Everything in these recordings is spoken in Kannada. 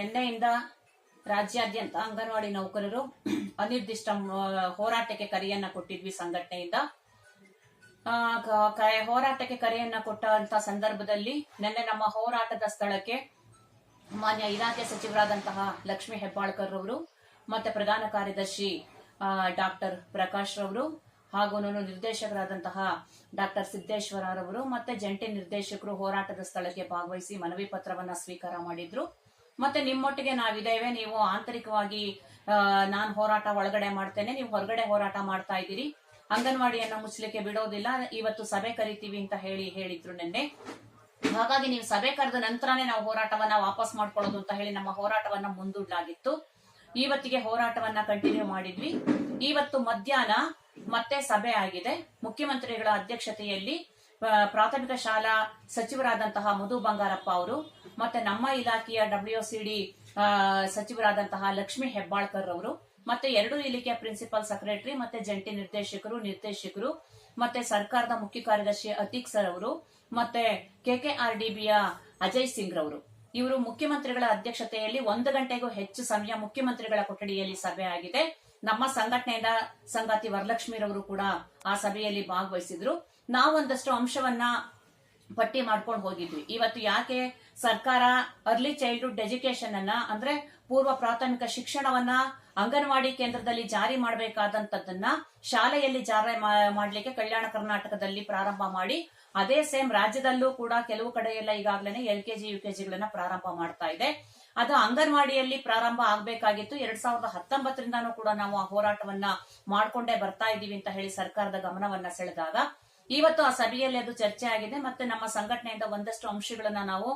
ನಿನ್ನೆಯಿಂದ ರಾಜ್ಯಾದ್ಯಂತ ಅಂಗನವಾಡಿ ನೌಕರರು ಅನಿರ್ದಿಷ್ಟ ಹೋರಾಟಕ್ಕೆ ಕರೆಯನ್ನ ಕೊಟ್ಟಿದ್ವಿ ಸಂಘಟನೆಯಿಂದ. ಹೋರಾಟಕ್ಕೆ ಕರೆಯನ್ನ ಕೊಟ್ಟಂತ ಸಂದರ್ಭದಲ್ಲಿ ನಿನ್ನೆ ನಮ್ಮ ಹೋರಾಟದ ಸ್ಥಳಕ್ಕೆ ಮಾನ್ಯ ಇಲಾಖೆ ಸಚಿವರಾದಂತಹ ಲಕ್ಷ್ಮಿ ಹೆಬ್ಬಾಳ್ಕರ್ ಅವರು ಮತ್ತೆ ಪ್ರಧಾನ ಕಾರ್ಯದರ್ಶಿ ಡಾಕ್ಟರ್ ಪ್ರಕಾಶ್ ರವರು, ಹಾಗೂ ನಿರ್ದೇಶಕರಾದಂತಹ ಡಾಕ್ಟರ್ ಸಿದ್ದೇಶ್ವರ ರವರು, ಮತ್ತೆ ಜಂಟಿ ನಿರ್ದೇಶಕರು ಹೋರಾಟದ ಸ್ಥಳಕ್ಕೆ ಭಾಗವಹಿಸಿ ಮನವಿ ಪತ್ರವನ್ನ ಸ್ವೀಕಾರ ಮಾಡಿದ್ರು. ಮತ್ತೆ ನಿಮ್ಮೊಟ್ಟಿಗೆ ನಾವಿದ್ದೇವೆ. ನೀವು ಆಂತರಿಕವಾಗಿ ನಾನು ಹೋರಾಟ ಒಳಗಡೆ ಮಾಡ್ತೇನೆ. ನೀವು ಹೊರಗಡೆ ಹೋರಾಟ ಮಾಡ್ತಾ ಇದ್ದೀರಿ. ಅಂಗನವಾಡಿಯನ್ನ ಮುಚ್ಚಲಿಕ್ಕೆ ಬಿಡೋದಿಲ್ಲ. ಇವತ್ತು ಸಭೆ ಕರಿತೀವಿ ಅಂತ ಹೇಳಿ ಹೇಳಿದ್ರು ನಿನ್ನೆ. ಹಾಗಾಗಿ ನೀವು ಸಭೆ ಕರೆದ ನಂತರನೇ ನಾವು ಹೋರಾಟವನ್ನ ವಾಪಸ್ ಮಾಡ್ಕೊಳ್ಳೋದು ಅಂತ ಹೇಳಿ ನಮ್ಮ ಹೋರಾಟವನ್ನ ಮುಂದೂಡಲಾಗಿತ್ತು. ಇವತ್ತಿಗೆ ಹೋರಾಟವನ್ನ ಕಂಟಿನ್ಯೂ ಮಾಡಿದ್ವಿ. ಇವತ್ತು ಮಧ್ಯಾಹ್ನ ಮತ್ತೆ ಸಭೆ ಆಗಿದೆ. ಮುಖ್ಯಮಂತ್ರಿಗಳ ಅಧ್ಯಕ್ಷತೆಯಲ್ಲಿ ಪ್ರಾಥಮಿಕ ಶಾಲಾ ಸಚಿವರಾದಂತಹ ಮಧು ಬಂಗಾರಪ್ಪ ಅವರು, ಮತ್ತೆ ನಮ್ಮ ಇಲಾಖೆಯ ಡಬ್ಲ್ಯೂ ಸಿ ಸಚಿವರಾದಂತಹ ಲಕ್ಷ್ಮಿ ಹೆಬ್ಬಾಳ್ಕರ್ ಅವರು ಮತ್ತೆ ಎರಡು ಇಲಾಖೆಯ ಪ್ರಿನ್ಸಿಪಲ್ ಸೆಕ್ರೆಟರಿ, ಮತ್ತೆ ಜಂಟಿ ನಿರ್ದೇಶಕರು ನಿರ್ದೇಶಕರು, ಮತ್ತೆ ಸರ್ಕಾರದ ಮುಖ್ಯ ಕಾರ್ಯದರ್ಶಿ ಅತೀಕ್ ಸರ್ ಅವರು, ಮತ್ತೆ ಕೆಕೆಆರ್ಡಿಬಿಯ ಅಜಯ್ ಸಿಂಗ್ ರವರು. ಇವರು ಮುಖ್ಯಮಂತ್ರಿಗಳ ಅಧ್ಯಕ್ಷತೆಯಲ್ಲಿ ಒಂದು ಗಂಟೆಗೂ ಹೆಚ್ಚು ಸಮಯ ಮುಖ್ಯಮಂತ್ರಿಗಳ ಕೊಠಡಿಯಲ್ಲಿ ಸಭೆ ಆಗಿದೆ. ನಮ್ಮ ಸಂಘಟನೆಯಿಂದ ಸಂಗಾತಿ ವರಲಕ್ಷ್ಮಿರವರು ಕೂಡ ಆ ಸಭೆಯಲ್ಲಿ ಭಾಗವಹಿಸಿದ್ರು. ನಾವೊಂದಷ್ಟು ಅಂಶವನ್ನ ಪಟ್ಟಿ ಮಾಡ್ಕೊಂಡು ಹೋಗಿದ್ವಿ. ಇವತ್ತು ಯಾಕೆ ಸರ್ಕಾರ ಅರ್ಲಿ ಚೈಲ್ಡ್ಹುಡ್ ಎಜುಕೇಶನ್ ಅನ್ನ, ಅಂದ್ರೆ ಪೂರ್ವ ಪ್ರಾಥಮಿಕ ಶಿಕ್ಷಣವನ್ನ ಅಂಗನವಾಡಿ ಕೇಂದ್ರದಲ್ಲಿ ಜಾರಿ ಮಾಡಬೇಕಾದಂತದ್ದನ್ನ ಶಾಲೆಯಲ್ಲಿ ಜಾರಿ ಮಾಡಲಿಕ್ಕೆ ಕಲ್ಯಾಣ ಕರ್ನಾಟಕದಲ್ಲಿ ಪ್ರಾರಂಭ ಮಾಡಿ, ಅದೇ ಸೇಮ್ ರಾಜ್ಯದಲ್ಲೂ ಕೂಡ ಕೆಲವು ಕಡೆ ಎಲ್ಲ ಈಗಾಗಲೇ ಎಲ್ ಕೆಜಿ ಯು ಕೆಜಿಗಳನ್ನ ಪ್ರಾರಂಭ ಮಾಡ್ತಾ ಇದೆ. ಅದು ಅಂಗನವಾಡಿಯಲ್ಲಿ ಪ್ರಾರಂಭ ಆಗ್ಬೇಕಾಗಿತ್ತು. ಎರಡ್ ಸಾವಿರದ ಹತ್ತೊಂಬತ್ತರಿಂದಾನು ಕೂಡ ನಾವು ಆ ಹೋರಾಟವನ್ನ ಮಾಡ್ಕೊಂಡೇ ಬರ್ತಾ ಇದೀವಿ ಅಂತ ಹೇಳಿ ಸರ್ಕಾರದ ಗಮನವನ್ನ ಸೆಳೆದಾಗ. ಇವತ್ತು ಆ ಸಭೆಯಲ್ಲಿ ಅದು ಚರ್ಚೆ ಆಗಿದೆ ಮತ್ತೆ ನಮ್ಮ ಸಂಘಟನೆಯಿಂದ ಒಂದಷ್ಟು ಅಂಶಗಳನ್ನ ನಾವು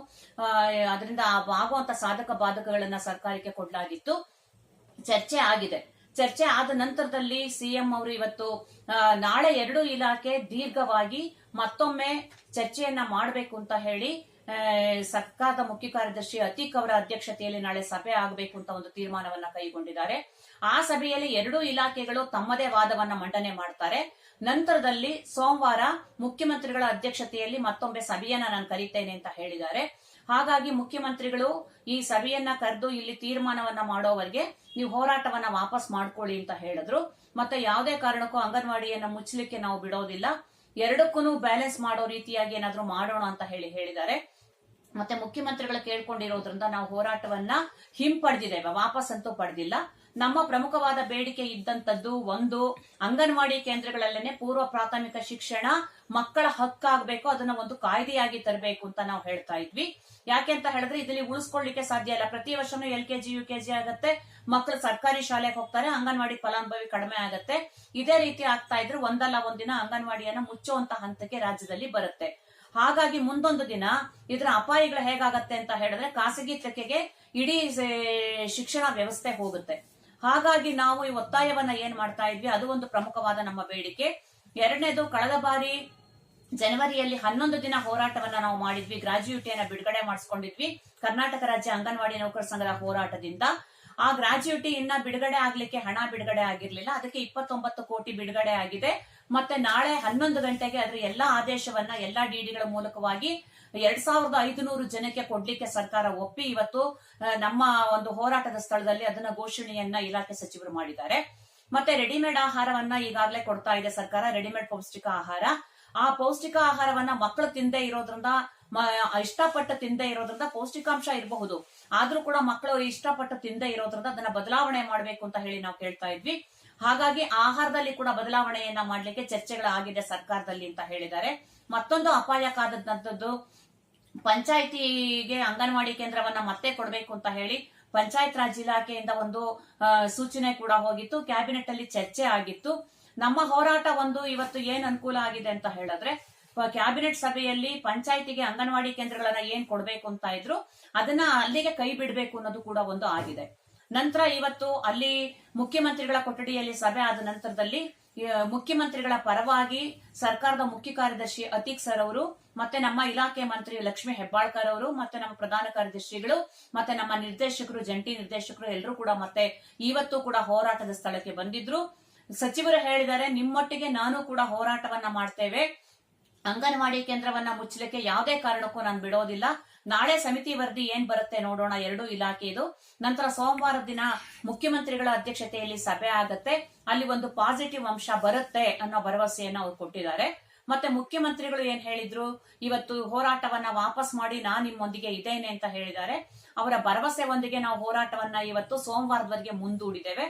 ಅದರಿಂದ ಆಗುವಂತ ಸಾಧಕ ಬಾಧಕಗಳನ್ನ ಸರ್ಕಾರಕ್ಕೆ ಕೊಡಲಾಗಿತ್ತು. ಚರ್ಚೆ ಆಗಿದೆ. ಚರ್ಚೆ ಆದ ನಂತರದಲ್ಲಿ ಸಿಎಂ ಅವರು ಇವತ್ತು ನಾಳೆ ಎರಡು ಇಲಾಖೆ ದೀರ್ಘವಾಗಿ ಮತ್ತೊಮ್ಮೆ ಚರ್ಚೆಯನ್ನ ಮಾಡಬೇಕು ಅಂತ ಹೇಳಿ ಸರ್ಕಾರದ ಮುಖ್ಯ ಕಾರ್ಯದರ್ಶಿ ಅತೀಕ್ ಅವರ ಅಧ್ಯಕ್ಷತೆಯಲ್ಲಿ ನಾಳೆ ಸಭೆ ಆಗಬೇಕು ಅಂತ ಒಂದು ತೀರ್ಮಾನವನ್ನ ಕೈಗೊಂಡಿದ್ದಾರೆ. ಆ ಸಭೆಯಲ್ಲಿ ಎರಡೂ ಇಲಾಖೆಗಳು ತಮ್ಮದೇ ವಾದವನ್ನ ಮಂಡನೆ ಮಾಡ್ತಾರೆ. ನಂತರದಲ್ಲಿ ಸೋಮವಾರ ಮುಖ್ಯಮಂತ್ರಿಗಳ ಅಧ್ಯಕ್ಷತೆಯಲ್ಲಿ ಮತ್ತೊಮ್ಮೆ ಸಭೆಯನ್ನ ನಾನು ಕರೀತೇನೆ ಅಂತ ಹೇಳಿದ್ದಾರೆ. ಹಾಗಾಗಿ ಮುಖ್ಯಮಂತ್ರಿಗಳು ಈ ಸಭೆಯನ್ನ ಕರೆದು ಇಲ್ಲಿ ತೀರ್ಮಾನವನ್ನ ಮಾಡೋವರೆಗೆ ನೀವು ಹೋರಾಟವನ್ನ ವಾಪಸ್ ಮಾಡ್ಕೊಳ್ಳಿ ಅಂತ ಹೇಳಿದ್ರು. ಮತ್ತೆ ಯಾವುದೇ ಕಾರಣಕ್ಕೂ ಅಂಗನವಾಡಿಯನ್ನ ಮುಚ್ಚಲಿಕ್ಕೆ ನಾವು ಬಿಡೋದಿಲ್ಲ. ಎರಡಕ್ಕೂ ಬ್ಯಾಲೆನ್ಸ್ ಮಾಡೋ ರೀತಿಯಾಗಿ ಏನಾದ್ರೂ ಮಾಡೋಣ ಅಂತ ಹೇಳಿ ಹೇಳಿದ್ದಾರೆ. ಮತ್ತೆ ಮುಖ್ಯಮಂತ್ರಿಗಳು ಕೇಳ್ಕೊಂಡಿರೋದ್ರಿಂದ ನಾವು ಹೋರಾಟವನ್ನ ಹಿಂಪಡೆದಿದ್ದೇವೆ, ವಾಪಸ್ ಅಂತೂ ಪಡೆದಿಲ್ಲ. ನಮ್ಮ ಪ್ರಮುಖವಾದ ಬೇಡಿಕೆ ಇದ್ದಂತದ್ದು ಒಂದು ಅಂಗನವಾಡಿ ಕೇಂದ್ರಗಳಲ್ಲೇನೆ ಪೂರ್ವ ಪ್ರಾಥಮಿಕ ಶಿಕ್ಷಣ ಮಕ್ಕಳ ಹಕ್ಕಾಗಬೇಕು, ಅದನ್ನ ಒಂದು ಕಾಯ್ದೆಯಾಗಿ ತರಬೇಕು ಅಂತ ನಾವು ಹೇಳ್ತಾ ಇದ್ವಿ. ಯಾಕೆ ಅಂತ ಹೇಳಿದ್ರೆ ಇದರಲ್ಲಿ ಉಳಿಸ್ಕೊಳ್ಳಿಕ್ಕೆ ಸಾಧ್ಯ ಇಲ್ಲ. ಪ್ರತಿ ವರ್ಷನೂ ಎಲ್ ಕೆಜಿ ಯು ಕೆಜಿ ಆಗತ್ತೆ ಮಕ್ಕಳು ಸರ್ಕಾರಿ ಶಾಲೆಗೆ ಹೋಗ್ತಾರೆ, ಅಂಗನವಾಡಿ ಫಲಾನುಭವಿ ಕಡಿಮೆ ಆಗತ್ತೆ. ಇದೇ ರೀತಿ ಆಗ್ತಾ ಇದ್ರೆ ಒಂದಲ್ಲ ಒಂದಿನ ಅಂಗನವಾಡಿಯನ್ನ ಮುಚ್ಚುವಂತ ಹಂತಕ್ಕೆ ರಾಜ್ಯದಲ್ಲಿ ಬರುತ್ತೆ. ಹಾಗಾಗಿ ಮುಂದೊಂದು ದಿನ ಇದರ ಅಪಾಯಗಳು ಹೇಗಾಗತ್ತೆ ಅಂತ ಹೇಳಿದ್ರೆ ಖಾಸಗಿ ತೆಕ್ಕೆಗೆ ಇಡೀ ಶಿಕ್ಷಣ ವ್ಯವಸ್ಥೆ ಹೋಗುತ್ತೆ. ಹಾಗಾಗಿ ನಾವು ಈ ಒತ್ತಾಯವನ್ನ ಏನ್ ಮಾಡ್ತಾ ಇದ್ವಿ, ಅದು ಒಂದು ಪ್ರಮುಖವಾದ ನಮ್ಮ ಬೇಡಿಕೆ. ಎರಡನೇದು, ಕಳೆದ ಬಾರಿ ಜನವರಿಯಲ್ಲಿ ಹನ್ನೊಂದು ದಿನ ಹೋರಾಟವನ್ನ ನಾವು ಮಾಡಿದ್ವಿ, ಗ್ರಾಜ್ಯುಟಿಯನ್ನ ಬಿಡುಗಡೆ ಮಾಡಿಸ್ಕೊಂಡಿದ್ವಿ. ಕರ್ನಾಟಕ ರಾಜ್ಯ ಅಂಗನವಾಡಿ ನೌಕರ ಸಂಘದ ಹೋರಾಟದಿಂದ. ಆ ಗ್ರಾಜ್ಯುಟಿ ಇನ್ನ ಬಿಡುಗಡೆ ಆಗ್ಲಿಕ್ಕೆ ಹಣ ಬಿಡುಗಡೆ ಆಗಿರ್ಲಿಲ್ಲ. ಅದಕ್ಕೆ ಇಪ್ಪತ್ತೊಂಬತ್ತು ಕೋಟಿ ಬಿಡುಗಡೆ ಆಗಿದೆ. ಮತ್ತೆ ನಾಳೆ ಹನ್ನೊಂದು ಗಂಟೆಗೆ ಅದರ ಎಲ್ಲಾ ಆದೇಶವನ್ನ, ಎಲ್ಲಾ ಡಿಡಿಗಳ ಮೂಲಕವಾಗಿ ಎರಡ್ ಸಾವಿರದ ಐದುನೂರು ಜನಕ್ಕೆ ಕೊಡ್ಲಿಕ್ಕೆ ಸರ್ಕಾರ ಒಪ್ಪಿ ಇವತ್ತು ನಮ್ಮ ಒಂದು ಹೋರಾಟದ ಸ್ಥಳದಲ್ಲಿ ಅದನ್ನ ಘೋಷಣೆಯನ್ನ ಇಲಾಖೆ ಸಚಿವರು ಮಾಡಿದ್ದಾರೆ. ಮತ್ತೆ ರೆಡಿಮೇಡ್ ಆಹಾರವನ್ನ ಈಗಾಗಲೇ ಕೊಡ್ತಾ ಇದೆ ಸರ್ಕಾರ, ರೆಡಿಮೇಡ್ ಪೌಷ್ಟಿಕ ಆಹಾರ. ಆ ಪೌಷ್ಟಿಕ ಆಹಾರವನ್ನ ಮಕ್ಕಳು ತಿಂದೇ ಇರೋದ್ರಿಂದ ಇಷ್ಟಪಟ್ಟು ತಿಂದೇ ಇರೋದ್ರಿಂದ ಪೌಷ್ಟಿಕಾಂಶ ಇರಬಹುದು. ಆದ್ರೂ ಕೂಡ ಮಕ್ಕಳು ಇಷ್ಟಪಟ್ಟು ತಿಂದೇ ಇರೋದ್ರಿಂದ ಅದನ್ನ ಬದಲಾವಣೆ ಮಾಡಬೇಕು ಅಂತ ಹೇಳಿ ನಾವು ಕೇಳ್ತಾ ಇದ್ವಿ. ಹಾಗಾಗಿ ಆಹಾರದಲ್ಲಿ ಕೂಡ ಬದಲಾವಣೆಯನ್ನ ಮಾಡ್ಲಿಕ್ಕೆ ಚರ್ಚೆಗಳಾಗಿದೆ ಸರ್ಕಾರದಲ್ಲಿ ಅಂತ ಹೇಳಿದ್ದಾರೆ. ಮತ್ತೊಂದು ಅಪಾಯಕಾದಂತದ್ದು ಪಂಚಾಯಿತಿಗೆ ಅಂಗನವಾಡಿ ಕೇಂದ್ರವನ್ನ ಮತ್ತೆ ಕೊಡಬೇಕು ಅಂತ ಹೇಳಿ ಪಂಚಾಯತ್ ರಾಜ್ ಇಲಾಖೆಯಿಂದ ಒಂದು ಸೂಚನೆ ಕೂಡ ಹೋಗಿತ್ತು. ಕ್ಯಾಬಿನೆಟ್ ಅಲ್ಲಿ ಚರ್ಚೆ ಆಗಿತ್ತು. ನಮ್ಮ ಹೋರಾಟ ಒಂದು ಇವತ್ತು ಏನ್ ಅನುಕೂಲ ಆಗಿದೆ ಅಂತ ಹೇಳಿದ್ರೆ ಕ್ಯಾಬಿನೆಟ್ ಸಭೆಯಲ್ಲಿ ಪಂಚಾಯಿತಿಗೆ ಅಂಗನವಾಡಿ ಕೇಂದ್ರಗಳನ್ನ ಏನ್ ಕೊಡ್ಬೇಕು ಅಂತ ಇದ್ರು, ಅದನ್ನ ಅಲ್ಲಿಗೆ ಕೈ ಬಿಡಬೇಕು ಅನ್ನೋದು ಕೂಡ ಒಂದು ಆಗಿದೆ. ನಂತರ ಇವತ್ತು ಅಲ್ಲಿ ಮುಖ್ಯಮಂತ್ರಿಗಳ ಕೊಠಡಿಯಲ್ಲಿ ಸಭೆ ಆದ ನಂತರದಲ್ಲಿ ಮುಖ್ಯಮಂತ್ರಿಗಳ ಪರವಾಗಿ ಸರ್ಕಾರದ ಮುಖ್ಯ ಕಾರ್ಯದರ್ಶಿ ಅತೀಕ್ ಸರ್ ಅವರು, ಮತ್ತೆ ನಮ್ಮ ಇಲಾಖೆ ಮಂತ್ರಿ ಲಕ್ಷ್ಮಿ ಹೆಬ್ಬಾಳ್ಕರ್ ಅವರು, ಮತ್ತೆ ನಮ್ಮ ಪ್ರಧಾನ ಕಾರ್ಯದರ್ಶಿಗಳು, ಮತ್ತೆ ನಮ್ಮ ನಿರ್ದೇಶಕರು, ಜಂಟಿ ನಿರ್ದೇಶಕರು ಎಲ್ಲರೂ ಕೂಡ ಮತ್ತೆ ಇವತ್ತು ಕೂಡ ಹೋರಾಟದ ಸ್ಥಳಕ್ಕೆ ಬಂದಿದ್ರು. ಸಚಿವರು ಹೇಳಿದ್ದಾರೆ, ನಿಮ್ಮೊಟ್ಟಿಗೆ ನಾನು ಕೂಡ ಹೋರಾಟವನ್ನ ಮಾಡ್ತೇವೆ. ಅಂಗನವಾಡಿ ಕೇಂದ್ರವನ್ನ ಮುಚ್ಚಲಿಕ್ಕೆ ಯಾವುದೇ ಕಾರಣಕ್ಕೂ ನಾನು ಬಿಡೋದಿಲ್ಲ. ನಾಳೆ ಸಮಿತಿ ವರದಿ ಏನ್ ಬರುತ್ತೆ ನೋಡೋಣ, ಎರಡು ಇಲಾಖೆದು ನಂತರ ಸೋಮವಾರ ದಿನ ಮುಖ್ಯಮಂತ್ರಿಗಳ ಅಧ್ಯಕ್ಷತೆಯಲ್ಲಿ ಸಭೆ ಆಗತ್ತೆ. ಅಲ್ಲಿ ಒಂದು ಪಾಸಿಟಿವ್ ಅಂಶ ಬರುತ್ತೆ ಅನ್ನೋ ಭರವಸೆಯನ್ನ ಅವ್ರು ಕೊಟ್ಟಿದ್ದಾರೆ. ಮತ್ತೆ ಮುಖ್ಯಮಂತ್ರಿಗಳು ಏನ್ ಹೇಳಿದ್ರು? ಇವತ್ತು ಹೋರಾಟವನ್ನ ವಾಪಸ್ ಮಾಡಿ ನಾ ನಿಮ್ಮೊಂದಿಗೆ ಇದ್ದೇನೆ ಅಂತ ಹೇಳಿದ್ದಾರೆ. ಅವರ ಭರವಸೆ ಒಂದಿಗೆ ನಾವು ಹೋರಾಟವನ್ನ ಇವತ್ತು ಸೋಮವಾರದವರೆಗೆ ಮುಂದೂಡಿದ್ದೇವೆ.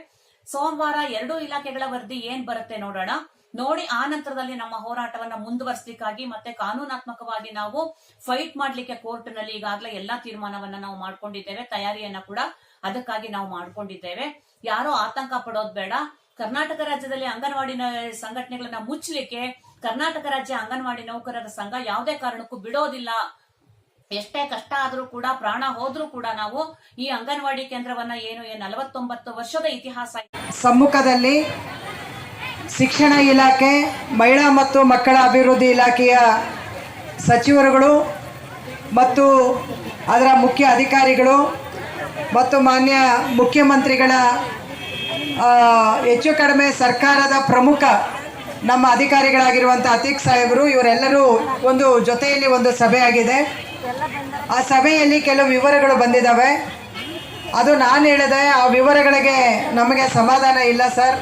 ಸೋಮವಾರ ಎರಡೂ ಇಲಾಖೆಗಳ ವರದಿ ಏನ್ ಬರುತ್ತೆ ನೋಡೋಣ. ನೋಡಿ ಆ ನಂತರದಲ್ಲಿ ನಮ್ಮ ಹೋರಾಟವನ್ನ ಮುಂದುವರಿಸಲಿಕ್ಕಾಗಿ ಮತ್ತೆ ಕಾನೂನಾತ್ಮಕವಾಗಿ ನಾವು ಫೈಟ್ ಮಾಡ್ಲಿಕ್ಕೆ ಕೋರ್ಟ್ನಲ್ಲಿ ಈಗಾಗಲೇ ಎಲ್ಲಾ ತೀರ್ಮಾನವನ್ನ ನಾವು ಮಾಡ್ಕೊಂಡಿದ್ದೇವೆ, ತಯಾರಿಯನ್ನ ಕೂಡ ಅದಕ್ಕಾಗಿ ನಾವು ಮಾಡ್ಕೊಂಡಿದ್ದೇವೆ. ಯಾರೋ ಆತಂಕ ಪಡೋದ್ ಬೇಡ. ಕರ್ನಾಟಕ ರಾಜ್ಯದಲ್ಲಿ ಅಂಗನವಾಡಿ ಸಂಘಟನೆಗಳನ್ನ ಮುಚ್ಚಲಿಕ್ಕೆ ಕರ್ನಾಟಕ ರಾಜ್ಯ ಅಂಗನವಾಡಿ ನೌಕರರ ಸಂಘ ಯಾವುದೇ ಕಾರಣಕ್ಕೂ ಬಿಡೋದಿಲ್ಲ. ಎಷ್ಟೇ ಕಷ್ಟ ಆದ್ರೂ ಕೂಡ, ಪ್ರಾಣ ಹೋದ್ರೂ ಕೂಡ ನಾವು ಈ ಅಂಗನವಾಡಿ ಕೇಂದ್ರವನ್ನ ಏನು ನಲವತ್ತೊಂಬತ್ತು ವರ್ಷದ ಇತಿಹಾಸ ಸಮ್ಮುಖದಲ್ಲಿ ಶಿಕ್ಷಣ ಇಲಾಖೆ, ಮಹಿಳಾ ಮತ್ತು ಮಕ್ಕಳ ಅಭಿವೃದ್ಧಿ ಇಲಾಖೆಯ ಸಚಿವರುಗಳು ಮತ್ತು ಅದರ ಮುಖ್ಯ ಅಧಿಕಾರಿಗಳು ಮತ್ತು ಮಾನ್ಯ ಮುಖ್ಯಮಂತ್ರಿಗಳ ಹೆಚ್ಚು ಕಡಿಮೆ ಸರ್ಕಾರದ ಪ್ರಮುಖ ನಮ್ಮ ಅಧಿಕಾರಿಗಳಾಗಿರುವಂಥ ಅತೀಕ್ ಸಾಹೇಬರು, ಇವರೆಲ್ಲರೂ ಒಂದು ಜೊತೆಯಲ್ಲಿ ಒಂದು ಸಭೆಯಾಗಿದೆ. ಆ ಸಭೆಯಲ್ಲಿ ಕೆಲವು ವಿವರಗಳು ಬಂದಿದ್ದಾವೆ. ಅದು ನಾನು ಹೇಳಿದೆ ಆ ವಿವರಗಳಿಗೆ ನಮಗೆ ಸಮಾಧಾನ ಇಲ್ಲ ಸರ್.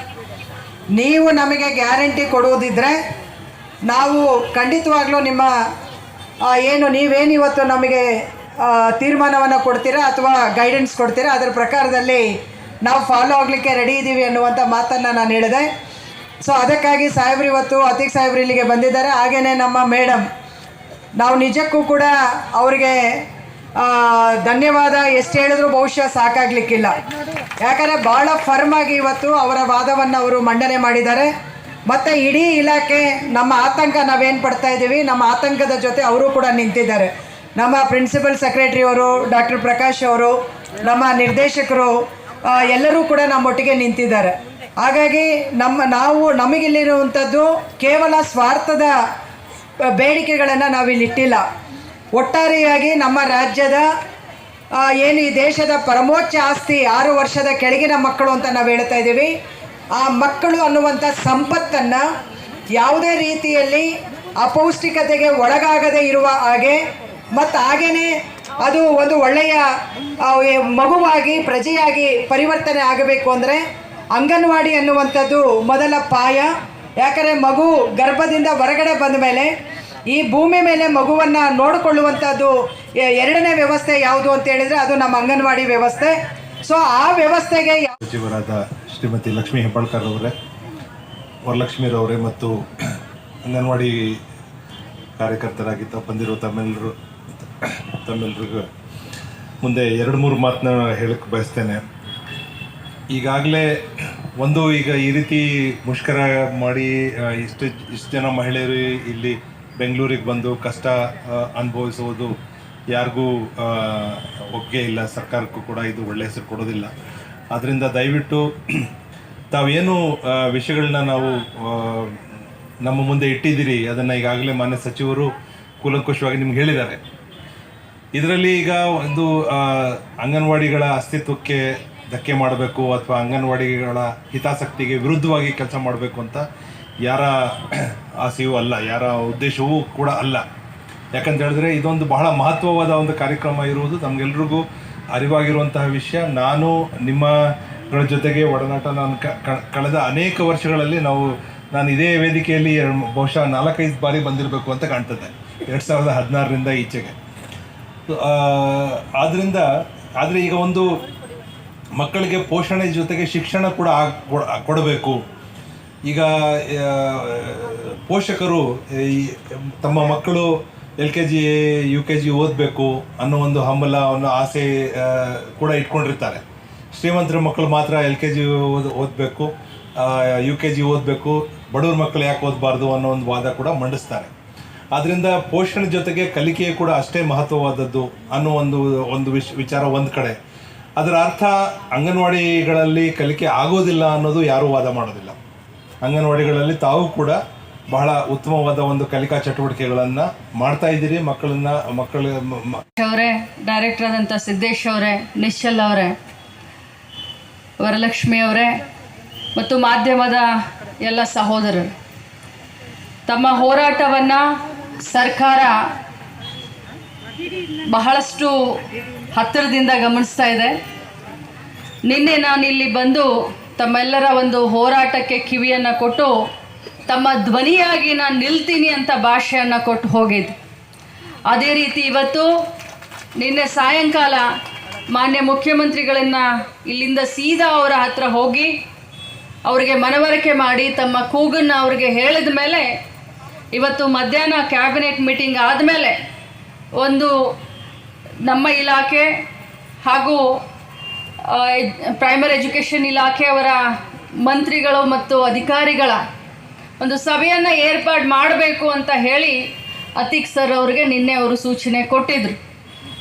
ನೀವು ನಮಗೆ ಗ್ಯಾರಂಟಿ ಕೊಡುವುದಿದ್ರೆ ನಾವು ಖಂಡಿತವಾಗ್ಲೂ ನಿಮ್ಮ ಏನು ನೀವೇನು ಇವತ್ತು ನಮಗೆ ತೀರ್ಮಾನವನ್ನು ಕೊಡ್ತೀರಾ ಅಥವಾ ಗೈಡೆನ್ಸ್ ಕೊಡ್ತೀರಾ? ಅದರ ಪ್ರಕಾರದಲ್ಲಿ ನಾವು ಫಾಲೋ ಆಗಲಿಕ್ಕೆ ರೆಡಿ ಇದ್ದೀವಿ ಅನ್ನುವಂಥ ಮಾತನ್ನು ನಾನು ಹೇಳಿದೆ. ಸೊ ಅದಕ್ಕಾಗಿ ಸಾಹೇಬ್ರು ಇವತ್ತು ಅತೀಕ್ ಸಾಹೇಬ್ರು ಇಲ್ಲಿಗೆ ಬಂದಿದ್ದಾರೆ. ಹಾಗೆಯೇ ನಮ್ಮ ಮೇಡಮ್ ನಾವು ನಿಜಕ್ಕೂ ಕೂಡ ಅವರಿಗೆ ಧನ್ಯವಾದ. ಎಷ್ಟು ಹೇಳಿದ್ರು ಬಹುಶಃ ಸಾಕಾಗ್ಲಿಕ್ಕಿಲ್ಲ. ಯಾಕಂದರೆ ಭಾಳ ಫರ್ಮ್ ಆಗಿ ಇವತ್ತು ಅವರ ವಾದವನ್ನು ಅವರು ಮಂಡನೆ ಮಾಡಿದ್ದಾರೆ. ಮತ್ತು ಇಡೀ ಇಲಾಖೆ, ನಮ್ಮ ಆತಂಕ ನಾವೇನು ಪಡ್ತಾ ಇದ್ದೀವಿ, ನಮ್ಮ ಆತಂಕದ ಜೊತೆ ಅವರು ಕೂಡ ನಿಂತಿದ್ದಾರೆ. ನಮ್ಮ ಪ್ರಿನ್ಸಿಪಲ್ ಸೆಕ್ರೆಟರಿ ಅವರು, ಡಾಕ್ಟರ್ ಪ್ರಕಾಶ್ ಅವರು, ನಮ್ಮ ನಿರ್ದೇಶಕರು ಎಲ್ಲರೂ ಕೂಡ ನಮ್ಮೊಟ್ಟಿಗೆ ನಿಂತಿದ್ದಾರೆ. ಹಾಗಾಗಿ ನಮ್ಮ, ನಾವು ನಮಗಿಲ್ಲಿರುವಂಥದ್ದು ಕೇವಲ ಸ್ವಾರ್ಥದ ಬೇಡಿಕೆಗಳನ್ನು ನಾವಿಲ್ಲಿಟ್ಟಿಲ್ಲ. ಒಟ್ಟಾರೆಯಾಗಿ ನಮ್ಮ ರಾಜ್ಯದ ಏನು ಈ ದೇಶದ ಪರಮೋಚ್ಚ ಆಸ್ತಿ ಆರು ವರ್ಷದ ಕೆಳಗಿನ ಮಕ್ಕಳು ಅಂತ ನಾವು ಹೇಳ್ತಾ ಇದ್ದೀವಿ. ಆ ಮಕ್ಕಳು ಅನ್ನುವಂಥ ಸಂಪತ್ತನ್ನು ಯಾವುದೇ ರೀತಿಯಲ್ಲಿ ಅಪೌಷ್ಟಿಕತೆಗೆ ಒಳಗಾಗದೆ ಇರುವ ಹಾಗೆ, ಮತ್ತು ಹಾಗೆಯೇ ಅದು ಒಂದು ಒಳ್ಳೆಯ ಮಗುವಾಗಿ, ಪ್ರಜೆಯಾಗಿ ಪರಿವರ್ತನೆ ಆಗಬೇಕು ಅಂದರೆ ಅಂಗನವಾಡಿ ಅನ್ನುವಂಥದ್ದು ಮೊದಲ ಪಾಯ. ಯಾಕಂದರೆ ಮಗು ಗರ್ಭದಿಂದ ಹೊರಗಡೆ ಬಂದ ಮೇಲೆ ಈ ಭೂಮಿ ಮೇಲೆ ಮಗುವನ್ನು ನೋಡಿಕೊಳ್ಳುವಂಥದ್ದು ಎರಡನೇ ವ್ಯವಸ್ಥೆ ಯಾವುದು ಅಂತ ಹೇಳಿದರೆ ಅದು ನಮ್ಮ ಅಂಗನವಾಡಿ ವ್ಯವಸ್ಥೆ. ಸೊ ಆ ವ್ಯವಸ್ಥೆಗೆ ಸಚಿವರಾದ ಶ್ರೀಮತಿ ಲಕ್ಷ್ಮೀ ಹೆಬ್ಬಾಳ್ಕರ್ ಅವರೇ ವರಲಕ್ಷ್ಮೀರವರೇ ಮತ್ತು ಅಂಗನವಾಡಿ ಕಾರ್ಯಕರ್ತರಾಗಿ ಬಂದಿರೋ ತಮ್ಮೆಲ್ಲರು ತಮ್ಮೆಲ್ಲರಿಗೂ ಮುಂದೆ ಎರಡು ಮೂರು ಮಾತನ್ನ ಹೇಳಕ್ಕೆ ಬಯಸ್ತೇನೆ. ಈಗಾಗಲೇ ಒಂದು ಈಗ ಈ ರೀತಿ ಮುಷ್ಕರ ಮಾಡಿ ಇಷ್ಟು ಇಷ್ಟು ಜನ ಮಹಿಳೆಯರು ಇಲ್ಲಿ ಬೆಂಗಳೂರಿಗೆ ಬಂದು ಕಷ್ಟ ಅನುಭವಿಸುವುದು ಯಾರಿಗೂ ಒಗ್ಗೆ ಇಲ್ಲ. ಸರ್ಕಾರಕ್ಕೂ ಕೂಡ ಇದು ಒಳ್ಳೆ ಹೆಸರು ಕೊಡೋದಿಲ್ಲ. ಆದ್ದರಿಂದ ದಯವಿಟ್ಟು ತಾವೇನು ವಿಷಯಗಳನ್ನ ನಾವು ನಮ್ಮ ಮುಂದೆ ಇಟ್ಟಿದ್ದೀರಿ. ಅದನ್ನು ಈಗಾಗಲೇ ಮಾನ್ಯ ಸಚಿವರು ಕೂಲಂಕುಷವಾಗಿ ನಿಮ್ಗೆ ಹೇಳಿದ್ದಾರೆ. ಇದರಲ್ಲಿ ಈಗ ಒಂದು ಅಂಗನವಾಡಿಗಳ ಅಸ್ತಿತ್ವಕ್ಕೆ ಧಕ್ಕೆ ಮಾಡಬೇಕು ಅಥವಾ ಅಂಗನವಾಡಿಗಳ ಹಿತಾಸಕ್ತಿಗೆ ವಿರುದ್ಧವಾಗಿ ಕೆಲಸ ಮಾಡಬೇಕು ಅಂತ ಯಾರ ಆಸೆಯೂ ಅಲ್ಲ, ಯಾರ ಉದ್ದೇಶವೂ ಕೂಡ ಅಲ್ಲ. ಯಾಕಂತ ಹೇಳಿದ್ರೆ ಇದೊಂದು ಬಹಳ ಮಹತ್ವವಾದ ಒಂದು ಕಾರ್ಯಕ್ರಮ ಇರುವುದು ನಮಗೆಲ್ರಿಗೂ ಅರಿವಾಗಿರುವಂತಹ ವಿಷಯ. ನಾನು ನಿಮ್ಮಗಳ ಜೊತೆಗೆ ಒಡನಾಟ ನಾನು ಕಳೆದ ಅನೇಕ ವರ್ಷಗಳಲ್ಲಿ ನಾವು, ನಾನು ಇದೇ ವೇದಿಕೆಯಲ್ಲಿ ಬಹುಶಃ ನಾಲ್ಕೈದು ಬಾರಿ ಬಂದಿರಬೇಕು ಅಂತ ಕಾಣ್ತದೆ, ಎರಡು ಸಾವಿರದ ಹದಿನಾರರಿಂದ ಈಚೆಗೆ. ಆದ್ದರಿಂದ ಆದರೆ ಈಗ ಒಂದು ಮಕ್ಕಳಿಗೆ ಪೋಷಣೆ ಜೊತೆಗೆ ಶಿಕ್ಷಣ ಕೊಡ್- ಕೊಡಬೇಕು. ಈಗ ಪೋಷಕರು ತಮ್ಮ ಮಕ್ಕಳು L K G, U K G ಓದಬೇಕು ಅನ್ನೋ ಒಂದು ಹಂಬಲ, ಅನ್ನೋ ಆಸೆ ಕೂಡ ಇಟ್ಕೊಂಡಿರ್ತಾರೆ. ಶ್ರೀಮಂತರ ಮಕ್ಕಳು ಮಾತ್ರ ಎಲ್ ಕೆ ಜಿ ಓದ್, ಓದಬೇಕು ಯು ಕೆ ಜಿ ಓದಬೇಕು, ಬಡವ್ರ ಮಕ್ಕಳು ಯಾಕೆ ಓದಬಾರ್ದು ಅನ್ನೋ ಒಂದು ವಾದ ಕೂಡ ಮಂಡಿಸ್ತಾರೆ. ಆದ್ದರಿಂದ ಪೋಷಣೆ ಜೊತೆಗೆ ಕಲಿಕೆ ಕೂಡ ಅಷ್ಟೇ ಮಹತ್ವವಾದದ್ದು ಅನ್ನೋ ಒಂದು ಒಂದು ವಿಶ್, ವಿಚಾರ ಒಂದು ಕಡೆ. ಅದರ ಅರ್ಥ ಅಂಗನವಾಡಿಗಳಲ್ಲಿ ಕಲಿಕೆ ಆಗೋದಿಲ್ಲ ಅನ್ನೋದು ಯಾರೂ ವಾದ ಮಾಡೋದಿಲ್ಲ. ಅಂಗನವಾಡಿಗಳಲ್ಲಿ ತಾವು ಕೂಡ ಬಹಳ ಉತ್ತಮವಾದ ಒಂದು ಕಲಿಕಾ ಚಟುವಟಿಕೆಗಳನ್ನು ಮಾಡ್ತಾ ಇದ್ದೀರಿ. ಮಕ್ಕಳನ್ನ, ಮಕ್ಕಳ ಅವರೇ ಡೈರೆಕ್ಟರ್ ಆದಂತ ಸಿದ್ದೇಶ್ ಅವರೇ, ನಿಶ್ಚಲ್ ಅವರೇ, ವರಲಕ್ಷ್ಮಿ ಅವರೇ, ಮತ್ತು ಮಾಧ್ಯಮದ ಎಲ್ಲ ಸಹೋದರರು. ತಮ್ಮ ಹೋರಾಟವನ್ನು ಸರ್ಕಾರ ಬಹಳಷ್ಟು ಹತ್ತಿರದಿಂದ ಗಮನಿಸ್ತಾ ಇದೆ. ನಿನ್ನೆ ನಾನು ಇಲ್ಲಿ ಬಂದು ತಮ್ಮೆಲ್ಲರ ಒಂದು ಹೋರಾಟಕ್ಕೆ ಕಿವಿಯನ್ನು ಕೊಟ್ಟು ತಮ್ಮ ಧ್ವನಿಯಾಗಿ ನಾನು ನಿಲ್ತೀನಿ ಅಂತ ಭಾಷೆಯನ್ನು ಕೊಟ್ಟು ಹೋಗಿದ್ದು. ಅದೇ ರೀತಿ ಇವತ್ತು ನಿನ್ನೆ ಸಾಯಂಕಾಲ ಮಾನ್ಯ ಮುಖ್ಯಮಂತ್ರಿಗಳನ್ನು ಇಲ್ಲಿಂದ ಸೀದಾ ಅವರ ಹತ್ರ ಹೋಗಿ ಅವರಿಗೆ ಮನವರಿಕೆ ಮಾಡಿ ತಮ್ಮ ಕೂಗನ್ನು ಅವರಿಗೆ ಹೇಳಿದ ಮೇಲೆ ಇವತ್ತು ಮಧ್ಯಾಹ್ನ ಕ್ಯಾಬಿನೆಟ್ ಮೀಟಿಂಗ್ ಆದಮೇಲೆ ಒಂದು ನಮ್ಮ ಇಲಾಖೆ ಹಾಗೂ ಪ್ರೈಮರಿ ಎಜುಕೇಷನ್ ಇಲಾಖೆಯವರ ಮಂತ್ರಿಗಳು ಮತ್ತು ಅಧಿಕಾರಿಗಳ ಒಂದು ಸಭೆಯನ್ನು ಏರ್ಪಾಡು ಮಾಡಬೇಕು ಅಂತ ಹೇಳಿ ಅತಿಕ್ ಸರ್ ಅವರಿಗೆ ನಿನ್ನೆ ಅವರು ಸೂಚನೆ ಕೊಟ್ಟಿದ್ರು.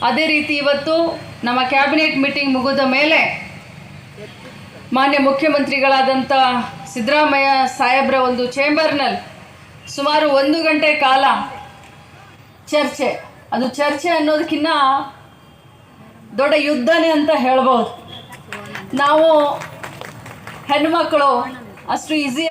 ಅದೇ ರೀತಿ ಇವತ್ತು ನಮ್ಮ ಕ್ಯಾಬಿನೆಟ್ ಮೀಟಿಂಗ್ ಮುಗಿದ ಮೇಲೆ ಮಾನ್ಯ ಮುಖ್ಯಮಂತ್ರಿಗಳಾದಂಥ ಸಿದ್ದರಾಮಯ್ಯ ಸಾಹೇಬ್ರ ಒಂದು ಚೇಂಬರ್ನಲ್ಲಿ ಸುಮಾರು ಒಂದು ಗಂಟೆ ಕಾಲ ಚರ್ಚೆ. ಅದು ಚರ್ಚೆ ಅನ್ನೋದಕ್ಕಿಂತ ದೊಡ್ಡ ಯುದ್ಧನೇ ಅಂತ ಹೇಳ್ಬೋದು ನಾವು ಹೆಣ್ಮಕ್ಳು ಅಷ್ಟು ಈಸಿ